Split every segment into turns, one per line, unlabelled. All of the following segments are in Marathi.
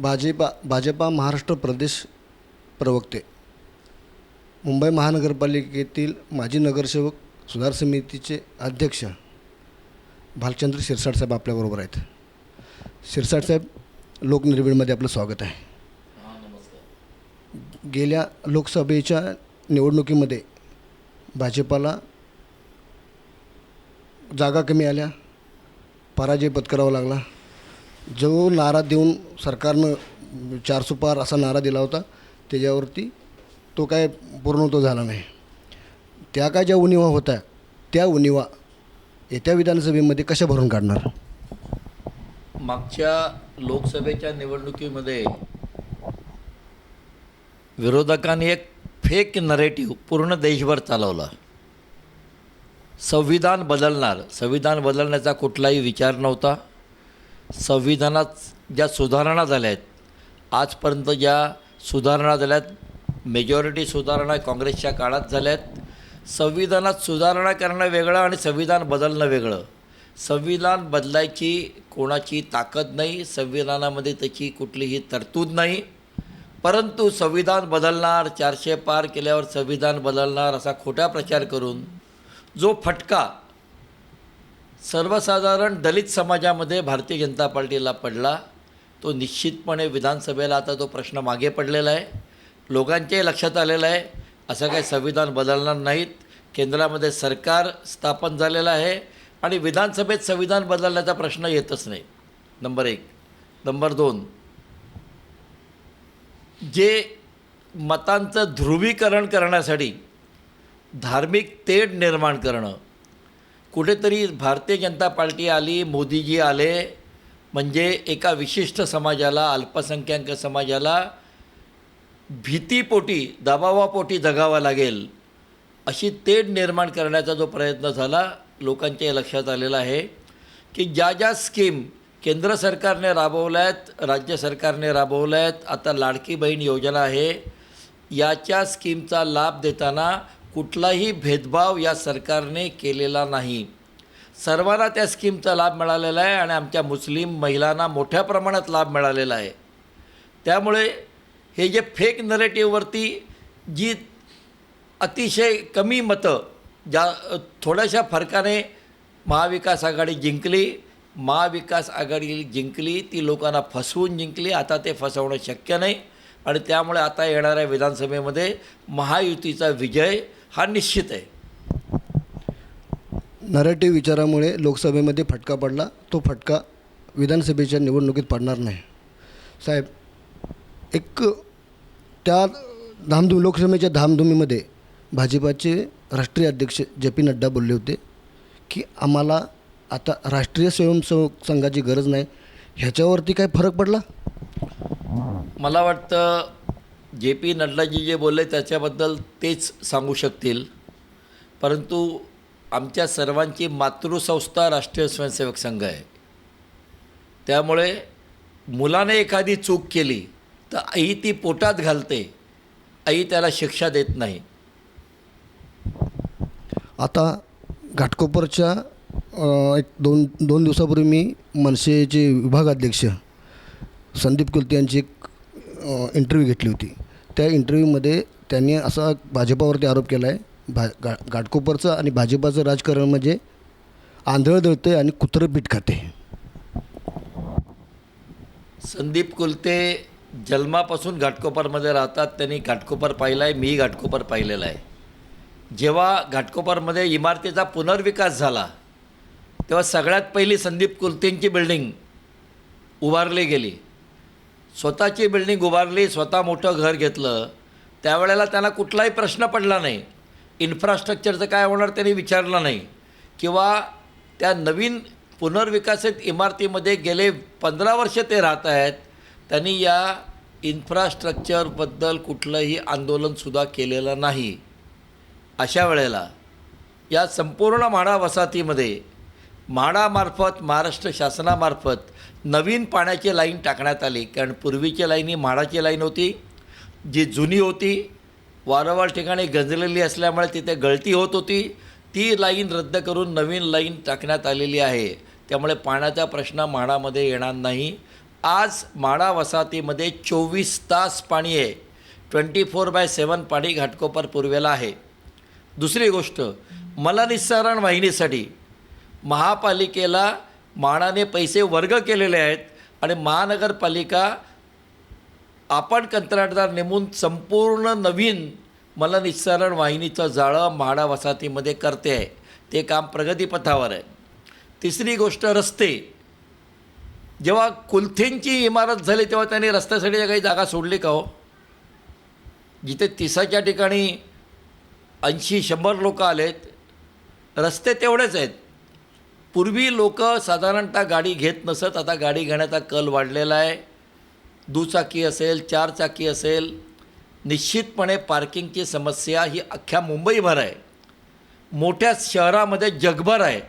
भाजपा भाजपा महाराष्ट्र प्रदेश प्रवक्ते मुंबई महानगरपालिकेतील माजी नगरसेवक सुधार समितीचे अध्यक्ष भालचंद्र शिरसाट साहेब आपल्याबरोबर आहेत. शिरसाट साहेब लोकनिर्भीडमध्ये आपलं स्वागत आहे. गेल्या लोकसभेच्या निवडणुकीमध्ये भाजपाला जागा कमी आल्या पराजय पत्करावा लागला. जो नारा देऊन सरकारनं चार सुपार असा नारा दिला होता त्याच्यावरती तो काय पूर्णत्व झाला नाही. त्या काय ज्या उणिवा होत्या त्या उणिवा येत्या विधानसभेमध्ये कशा भरून काढणार?
मागच्या लोकसभेच्या निवडणुकीमध्ये विरोधकांनी एक फेक नरेटिव्ह पूर्ण देशभर चालवला. संविधान बदलणार संविधान बदलण्याचा कुठलाही विचार नव्हता. संविधानात ज्या सुधारणा झाल्या आहेत आजपर्यंत ज्या सुधारणा झाल्या आहेत मेजॉरिटी सुधारणा काँग्रेसच्या काळात झाल्या आहेत. संविधानात सुधारणा करणं वेगळं आणि संविधान बदलणं वेगळं. संविधान बदलायची कोणाची ताकद नाही संविधानामध्ये त्याची कुठलीही तरतूद नाही. परंतु संविधान बदलणार चारशे पार केल्यावर संविधान बदलणार असा खोटा प्रचार करून जो फटका सर्वसाधारण दलित समाजामध्ये भारतीय जनता पार्टीला पडला तो निश्चितपणे विधानसभेला आता तो प्रश्न मागे पडलेला आहे. लोकांच्याही लक्षात आलेलं आहे असं काही संविधान बदलणार नाहीत. केंद्रामध्ये सरकार स्थापन झालेलं आहे आणि विधानसभेत संविधान बदलण्याचा प्रश्न येतच नाही. नंबर एक. नंबर दोन. जे मतांचं ध्रुवीकरण करण्यासाठी धार्मिक तेढ निर्माण करणं कुठेतरी भारतीय जनता पार्टी आली मोदीजी आले म्हणजे एका विशिष्ट समाजाला अल्पसंख्याक समाजाला भीतीपोटी दबावापोटी जगावा लागेल अशी तेढ निर्माण करण्याचा जो प्रयत्न झाला लोकांच्या लक्षात आलेला आहे की ज्या ज्या स्कीम केंद्र सरकारने राबवल्या आहेत राज्य सरकारने राबवल्या आहेत आता लाडकी बहीण योजना आहे याच्या स्कीमचा लाभ देताना कुठलाही भेदभाव या सरकारने केलेला नाही. सर्वांना त्या स्कीमचा लाभ मिळालेला आहे आणि आमच्या मुस्लिम महिलांना मोठ्या प्रमाणात लाभ मिळालेला आहे. त्यामुळे हे जे फेक नरेटिव्हवरती जी अतिशय कमी मतं ज्या थोड्याशा फरकाने महाविकास आघाडी जिंकली महाविकास आघाडी जिंकली ती लोकांना फसवून जिंकली आता ते फसवणं शक्य नाही. आणि त्यामुळे आता येणाऱ्या विधानसभेमध्ये महायुतीचा विजय हा निश्चित आहे.
नरेटिव्ह विचारामुळे लोकसभेमध्ये फटका पडला. तो फटका विधानसभेच्या निवडणुकीत पडणार नाही. साहेब एक त्या धामधूम लोकसभेच्या धामधुमीमध्ये भाजपाचे राष्ट्रीय अध्यक्ष जे पी नड्डा बोलले होते की आम्हाला आता राष्ट्रीय स्वयंसेवक संघाची गरज नाही. ह्याच्यावरती काय फरक पडला?
मला वाटतं जे पी नड्डाजी जे बोलले त्याच्याबद्दल तेच सांगू शकतील. परंतु आमच्या सर्वांची मातृसंस्था राष्ट्रीय स्वयंसेवक संघ आहे. त्यामुळे मुलाने एखादी चूक केली तर आई ती पोटात घालते. आई त्याला शिक्षा देत नाही.
आता घाटकोपरच्या एक दोन दोन दिवसापूर्वी मी मनसेचे विभागाध्यक्ष संदीप कुलते यांची एक इंटरव्ह्यू घेतली होती. त्या इंटरव्ह्यूमध्ये त्यांनी असा भाजपावरती आरोप केला आहे भा गा घाटकोपरचं आणि भाजपाचं राजकारण म्हणजे आंधळ दळते आणि कुत्रं पीठ खाते
संदीप कुलते जन्मापासून घाटकोपरमध्ये राहतात त्यांनी घाटकोपर पाहिला आहे मीही घाटकोपर पाहिलेला आहे. जेव्हा घाटकोपरमध्ये इमारतीचा पुनर्विकास झाला तेव्हा सगळ्यात पहिली संदीप कुलतेंची बिल्डिंग उभारली गेली. स्वतःची बिल्डिंग उभारली स्वतः मोठं घर घेतलं. त्यावेळेला त्यांना कुठलाही प्रश्न पडला नाही. इन्फ्रास्ट्रक्चरचं काय होणार त्यांनी विचारलं नाही. किंवा त्या नवीन पुनर्विकसित इमारतीमध्ये गेले पंधरा वर्ष ते राहत आहेत त्यांनी या इन्फ्रास्ट्रक्चरबद्दल कुठलंही आंदोलनसुद्धा केलेलं नाही. अशा वेळेला या संपूर्ण म्हाडा वसाहतीमध्ये म्हाडामार्फत महाराष्ट्र शासनामार्फत नवीन पाण्याची लाईन टाकण्यात आली. कारण पूर्वीची लाईन ही म्हाडाची लाईन होती. जी जुनी होती वारंवार ठिकाणी गंजलेली असल्यामुळे तिथे गळती होत होती. ती लाईन रद्द करून नवीन लाईन टाकण्यात आलेली आहे. त्यामुळे पाण्याचा प्रश्न म्हाडामध्ये येणार नाही. आज म्हाडा वसाहतीमध्ये चोवीस तास पाणी आहे. ट्वेंटी फोर बाय सेवन पाणी घाटकोपर पूर्वेला आहे. दुसरी गोष्ट मला निस्सारण वाहिनीसाठी महापालिकेला माडाने पैसे वर्ग केलेले आहेत आणि महानगरपालिका आपण कंत्राटदार नेमून संपूर्ण नवीन मलनिस्सारण वाहिनीचं जाळं म्हाडा वसाहतीमध्ये करते आहे. ते काम प्रगतीपथावर आहे. तिसरी गोष्ट रस्ते. जेव्हा कुलथेंची इमारत झाली तेव्हा त्यांनी रस्त्यासाठी काही जागा सोडली का हो? जिथे तिसाच्या ठिकाणी ऐंशी शंभर लोक आलेत रस्ते तेवढेच आहेत. पूर्वी लोक साधारणतः गाडी घेत नसत. आता गाडी घेण्याचा कल वाढलेला आहे. दुचाकी असेल चारचाकी असेल निश्चितपणे पार्किंगची समस्या ही अख्ख्या मुंबईभर आहे. मोठ्या शहरामध्ये जगभर आहे.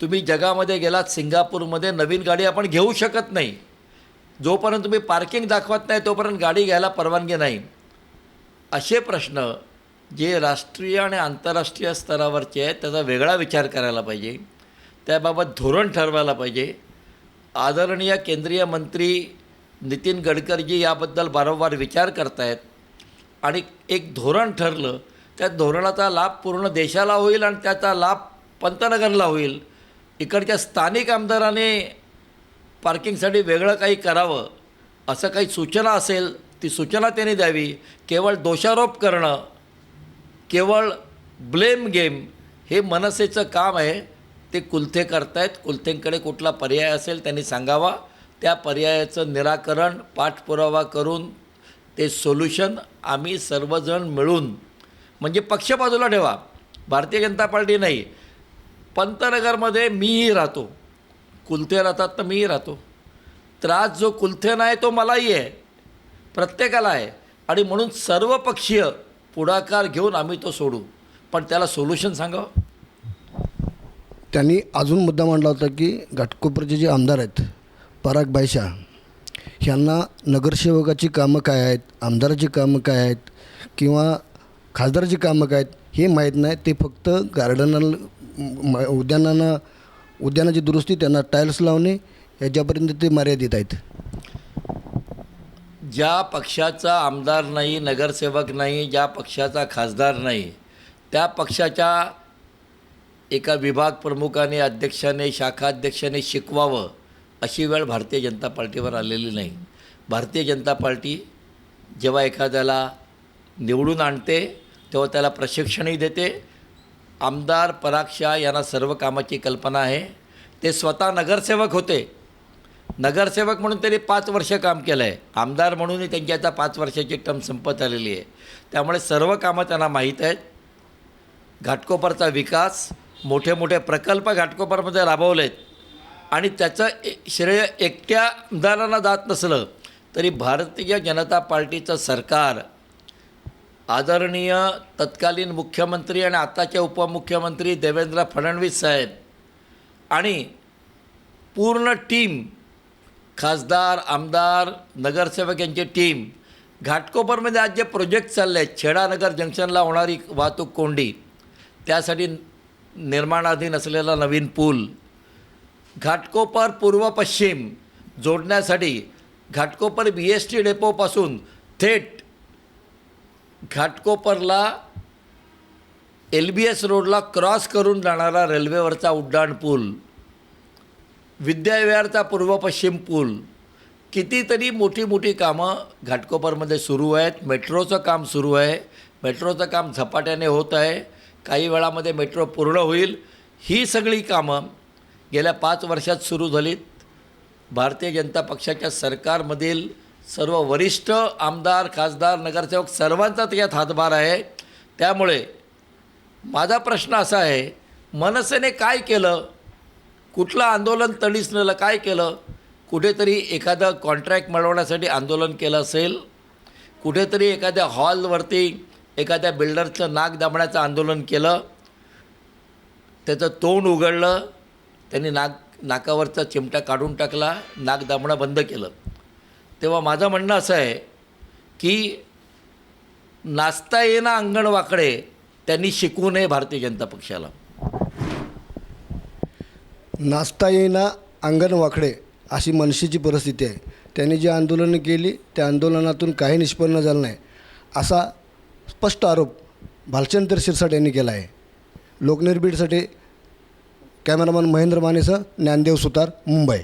तुम्ही जगामध्ये गेलात सिंगापूरमध्ये नवीन गाडी आपण घेऊ शकत नाही. जोपर्यंत तुम्ही पार्किंग दाखवत नाही तोपर्यंत गाडी घ्यायला परवानगी नाही. असे प्रश्न जे राष्ट्रीय आणि आंतरराष्ट्रीय स्तरावरचे आहेत त्याचा वेगळा विचार करायला पाहिजे. त्याबाबत धोरण ठरवायला पाहिजे. आदरणीय केंद्रीय मंत्री नितीन गडकरीजी याबद्दल वारंवार विचार करतायत. आणि एक धोरण ठरलं त्या धोरणाचा लाभ पूर्ण देशाला होईल आणि त्याचा लाभ पंतनगरला होईल. इकडच्या स्थानिक आमदाराने पार्किंगसाठी वेगळं काही करावं असं काही सूचना असेल ती सूचना त्यांनी द्यावी. केवळ दोषारोप करणं केवळ ब्लेम गेम हे मनसेचं काम आहे. ते कुलथे करतायत. कुलथेंकडे कुठला पर्याय असेल त्यांनी सांगावा. त्या पर्यायाचं निराकरण पाठपुरावा करून ते सोल्युशन आम्ही सर्वजण मिळून म्हणजे पक्ष बाजूला ठेवा. भारतीय जनता पार्टी नाही. पंतनगरमध्ये मीही राहतो. कुलथे राहतात तर मीही राहतो. त्रास जो कुलथेन आहे तो मलाही आहे. प्रत्येकाला आहे. आणि म्हणून सर्वपक्षीय पुढाकार घेऊन आम्ही तो सोडू. पण त्याला सोल्युशन सांगावं
त्यांनी अजून मुद्दा मांडला होता की घाटकोपरचे जे आमदार आहेत पराग बायशा ह्यांना नगरसेवकाची कामं काय आहेत आमदाराची कामं काय आहेत किंवा खासदाराची कामं काय आहेत हे माहीत नाही. ते फक्त गार्डनाला उद्यानांना उद्यानाची दुरुस्ती त्यांना टाईल्स लावणे याच्यापर्यंत ते मर्यादित आहेत.
ज्या पक्षाचा आमदार नाही नगरसेवक नाही ज्या पक्षाचा खासदार नाही त्या पक्षाच्या एका विभाग प्रमुखाने अध्यक्षाने शाखाध्यक्षाने शिकवावं अशी वेळ भारतीय जनता पार्टीवर आलेली नाही. भारतीय जनता पार्टी जेव्हा एखाद्याला निवडून आणते तेव्हा त्याला प्रशिक्षणही देते. आमदार पराग शाह यांना सर्व कामाची कल्पना आहे. ते स्वतः नगरसेवक होते. नगरसेवक म्हणून त्यांनी पाच वर्ष काम केलं आहे आमदार म्हणूनही त्यांची आता पाच वर्षाची टर्म संपत आलेली आहे. त्यामुळे सर्व कामं त्यांना माहीत आहेत. घाटकोपरचा विकास मोठे मोठे प्रकल्प घाटकोपरमध्ये राबवलेत. आणि त्याचं ए- श्रेय एकट्या आमदारांना जात नसलं तरी भारतीय जनता पार्टीचं सरकार आदरणीय तत्कालीन मुख्यमंत्री आणि आताचे उपमुख्यमंत्री देवेंद्र फडणवीस साहेब आणि पूर्ण टीम खासदार आमदार नगरसेवक यांची टीम. घाटकोपरमध्ये आज जे प्रोजेक्ट चालले आहेत छेडानगर जंक्शनला होणारी वाहतूक कोंडी. त्यासाठी निर्माणाधीन असलेला नवीन पूल. घाटकोपर पूर्व पश्चिम जोडण्यासाठी घाटकोपर बी एस टी डेपोपासून थेट घाटकोपरला एल बी एस रोडला क्रॉस करून जाणारा रेल्वेवरचा उड्डाण पूल. विद्याविहारचा पूर्व पश्चिम पूल. कितीतरी मोठी मोठी कामं घाटकोपरमध्ये सुरू आहेत. मेट्रोचं काम सुरू आहे. मेट्रोचं काम झपाट्याने होत आहे. काही वेळामध्ये मेट्रो पूर्ण होईल. ही सगळी कामं गेल्या पाच वर्षात सुरू झालीत. भारतीय जनता पक्षाच्या सरकारमधील सर्व वरिष्ठ आमदार खासदार नगरसेवक सर्वांचाच यात हातभार आहे. त्यामुळे माझा प्रश्न असा आहे मनसेने काय केलं? कुठलं आंदोलन तडीस नेलं काय केलं? कुठेतरी एखादं कॉन्ट्रॅक्ट मिळवण्यासाठी आंदोलन केलं असेल कुठेतरी एखाद्या हॉलवरती एखाद्या बिल्डरचं नाक दाबण्याचं आंदोलन केलं त्याचं तोंड उघडलं त्यांनी नाक नाकावरचा चिमटा काढून टाकला नाक दाबणं बंद केलं. तेव्हा माझं म्हणणं असं आहे की नाचता येणं अंगण वाकडे त्यांनी शिकवू नये भारतीय जनता पक्षाला.
नाचता येईना अंगण वाकडे अशी मनसेची परिस्थिती आहे. त्यांनी जी आंदोलनं केली त्या आंदोलनातून काही निष्पन्न झालं नाही. असा स्पष्ट आरोप भालचंद्र शिरसाट यांनी केला आहे. लोकनिर्भीडसाठी कॅमेरामन महेंद्र मानेसह ज्ञानदेव सुतार मुंबई.